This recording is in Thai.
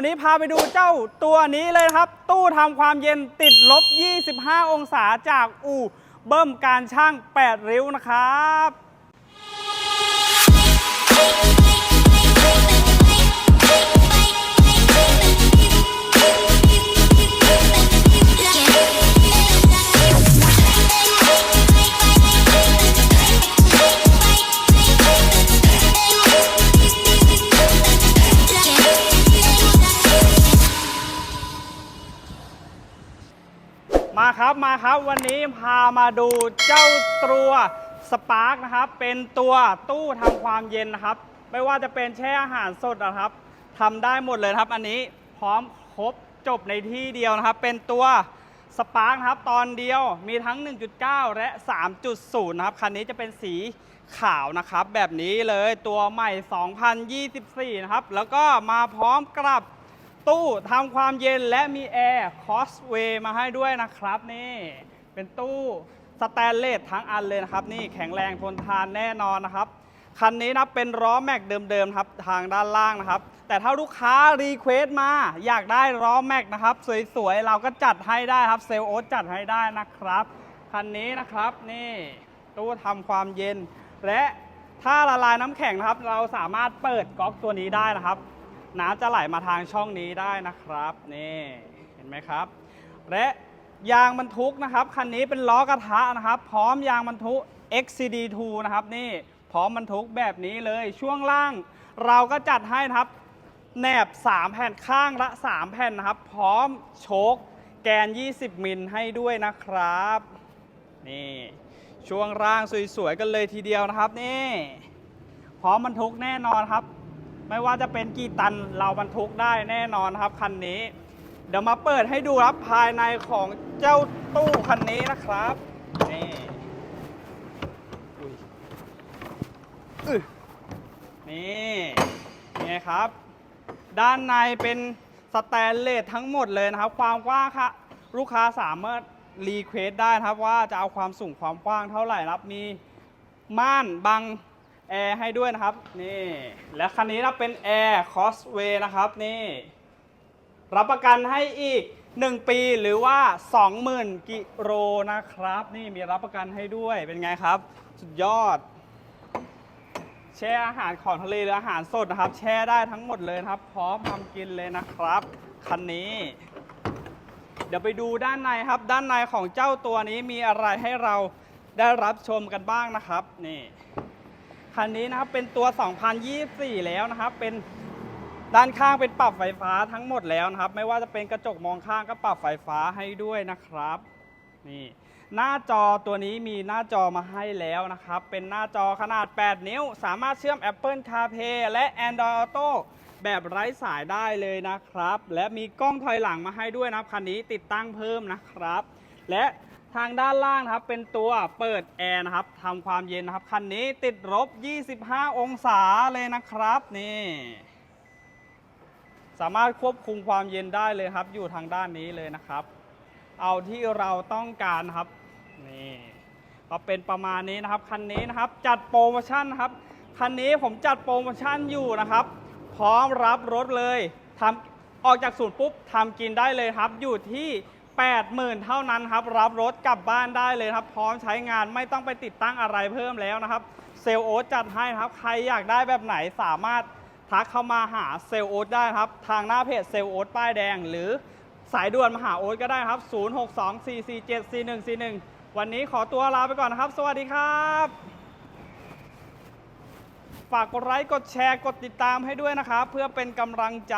วันนี้พาไปดูเจ้าตัวนี้เลยครับ ตู้ทำความเย็นติดลบ 25 องศาจากอู่เบิ้มการช่าง 8 ริ้วนะครับ มาครับมาครับวันนี้พามาดูเจ้าตัวสปาร์กนะครับ เป็นตัวตู้ทำความเย็นนะครับ ไม่ว่าจะเป็นแช่อาหารสดนะครับทำได้หมดเลยครับอันนี้พร้อมครบจบในที่เดียวนะครับ เป็นตัวสปาร์กครับตอนเดียวมีทั้ง 1.9 และ 3.0 นะครับ คันนี้จะเป็นสีขาวนะครับ แบบนี้เลยตัวใหม่ 2024 นะครับ แล้วก็มาพร้อมกับ ตู้ทำความเย็นและมีแอร์คอสเวย์มาให้ด้วยนะครับนี่เป็นตู้สแตนเลสทั้งอันเลยนะครับ นี่แข็งแรงทนทานแน่นอนนะครับ คันนี้นะเป็นล้อแม็กเดิมๆครับทางด้านล่างนะครับ แต่ถ้าลูกค้ารีเควสมาอยากได้ล้อแม็กนะครับ สวยๆ เราก็จัดให้ได้ครับเซลโอตจัดให้ได้นะครับ คันนี้นะครับนี่ตู้ทำความเย็น และถ้าละลายน้ำแข็งนะครับ เราสามารถเปิดก๊อกตัวนี้ได้นะครับ น้ำจะไหลมาทางช่องนี้ได้นะครับนี่เห็นไหมครับ และยางบรรทุกนะครับคันนี้เป็นล้อกระทะนะครับ พร้อมยางบรรทุก XCD2 นะครับนี่พร้อมบรรทุกแบบนี้เลยช่วงล่าง เราก็จัดให้นะครับแหนบ 3 แผ่นข้างละ 3 แผ่นนะครับ พร้อมโชคแกน 20 มิลให้ด้วยนะครับนี่ช่วงล่างสวยๆกันเลยทีเดียวนะครับนี่พร้อมบรรทุกแน่นอนครับ ไม่ว่าจะเป็นกี่ตันเราบรรทุกได้แน่นอนครับคันนี้ เดี๋ยวมาเปิดให้ดูครับภายในของเจ้าตู้คันนี้นะครับนี่นี่นี่ครับ ด้านในเป็นสแตนเลสทั้งหมดเลยนะครับ ความกว้างค่ะลูกค้าสามารถรีเควสได้นะครับว่าจะเอาความสูงความกว้างเท่าไหร่ครับมีม่านบัง แอร์ให้ด้วยนะครับนี่และคันนี้นะเป็นแอร์คอสเวย์นะครับนี่รับประกันให้อีก 1 ปีหรือว่า 20,000 กิโลนะครับ นี่มีรับประกันให้ด้วยเป็นไงครับ สุดยอด แช่อาหารของทะเลหรืออาหารสดนะครับ แช่ได้ทั้งหมดเลยครับ พร้อมทำกินเลยนะครับคันนี้ เดี๋ยวไปดูด้านในครับ ด้านในของเจ้าตัวนี้มีอะไรให้เราได้รับชมกันบ้างนะครับ นี่ คันนี้นะครับเป็นตัว 2024 แล้วนะครับ เป็นด้านข้างเป็นปรับไฟฟ้าทั้งหมดแล้วนะครับ ไม่ว่าจะเป็นกระจกมองข้างก็ปรับไฟฟ้าให้ด้วยนะครับ นี่ หน้าจอตัวนี้มีหน้าจอมาให้แล้วนะครับ เป็นหน้าจอขนาด 8 นิ้ว สามารถเชื่อม Apple CarPlay และ Android Auto แบบไร้สายได้เลยนะครับ และมีกล้องถอยหลังมาให้ด้วยนะครับคันนี้ติดตั้งเพิ่มนะครับ และ ทางด้านล่างนะครับเป็นตัวเปิดแอร์นะครับทำความเย็นนะครับคันนี้ติดลบ 25 องศาเลยนะครับนี่สามารถควบคุมความเย็นได้เลยครับ อยู่ทางด้านนี้เลยนะครับ เอาที่เราต้องการครับนี่ก็เป็นประมาณนี้นะครับคันนี้นะครับจัดโปรโมชั่นครับคันนี้ผมจัดโปรโมชั่นอยู่นะครับ พร้อมรับรถเลยทำออกจากศูนย์ปุ๊บทำกินได้เลยครับอยู่ที่ 80,000 เท่านั้นครับ รับรถกลับบ้านได้เลยครับ พร้อมใช้งานไม่ต้องไปติดตั้งอะไรเพิ่มแล้วนะครับ เซลล์โอ๊ตจัดให้นะครับ ใครอยากได้แบบไหนสามารถทักเข้ามาหาเซลล์โอ๊ตได้ครับ ทางหน้าเพจเซลล์โอ๊ตป้ายแดง หรือสายด่วนมาหาโอ๊ตก็ได้ครับ 0624474141 วันนี้ขอตัวลาไปก่อนนะครับ สวัสดีครับ ฝากกดไลค์กดแชร์กดติดตามให้ด้วยนะครับ เพื่อเป็นกำลังใจ